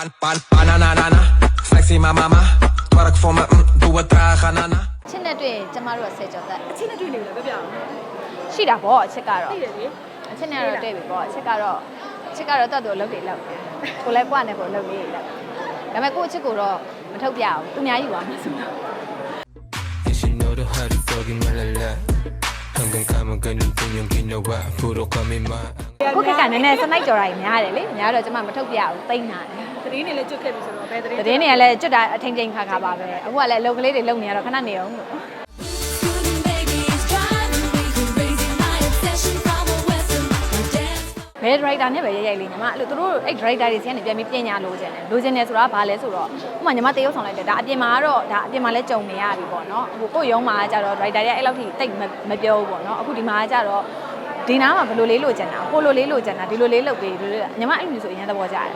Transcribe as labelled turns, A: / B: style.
A: Ban ban banana nana Flexi my mama Twerk for my mm Do a traga nana
B: ချစ်နဲ့တွေ့ရင်ကျမတို့ကဆယ်ကျော်သက်
C: အချင်းနဲ့တွေ့နေလို့ပြောပြအောင်
B: ရှိတာပေါ့အချစ်ကတော့
C: သိတယ်လေ
B: အချစ်နဲ့တော့တွေ့ပြီပေါ့အချစ်ကတော့အချစ်ကတော့တတ်သူလုပ်တယ်လုပ်ကိုလည်းကွာနေပေါ့လုပ်လေးလုပ်ဒါပေမဲ့ကိုအချစ်ကိုတော့မထုတ်ပြအောင်သူအများကြီးယူပါမှာဆိုတော့
D: And she know the how to doggy my la la I'm gonna come again and bring you know what Puro kami ma 면 마.
B: ကိုခက်ကနည်းနည်းစနိုက်ကြော်တာကြီးများတယ်လေများတော့ကျမမထုတ်ပြအောင်တိမ့်တာတယ်
C: သတင်းတွေလည်းကျွတ်ခဲ့ပြီဆိုတော့ဘယ်သတင်း
B: သတင်းတွေကလည်းကျွတ်တာအထင်ချင်းခါခါပါပဲအခုကလည်းအလုပ်ကလေးတွေလုပ်နေရတော့ခဏနေအောင်လို့
E: Shooting baby is driving me crazy. My obsession from a western dance.
B: ဘယ် driver နဲ့ပဲရိုက်ရိုက်လေးညီမအဲ့လိုသူတို့အဲ့ driver တွေစီကနေပြန်ပြီးပြင်ညာလိုချင်တယ်လိုချင်တယ်ဆိုတာကဘာလဲဆိုတော့ဥပမာညီမတရုပ်ဆောင်လိုက်တယ်ဒါအပြင်မှာကတော့ဒါအပြင်မှာလည်းကြုံနေရပြီပေါ့နော်အခုကိုယ့်ရုံးမှာကျတော့ driver တွေအဲ့လောက်ထိတိတ်မပြောဘူးပေါ့နော်အခုဒီမှာကျတော့ ဒီနားမှာဘယ်လိုလေးလိုချင်တာကိုလိုလေးလိုချင်တာဒီလိုလေးလုပ်ပေးလို့ညီမအဲ့လိုမျိုးဆိုအရင်သဘောကျတယ်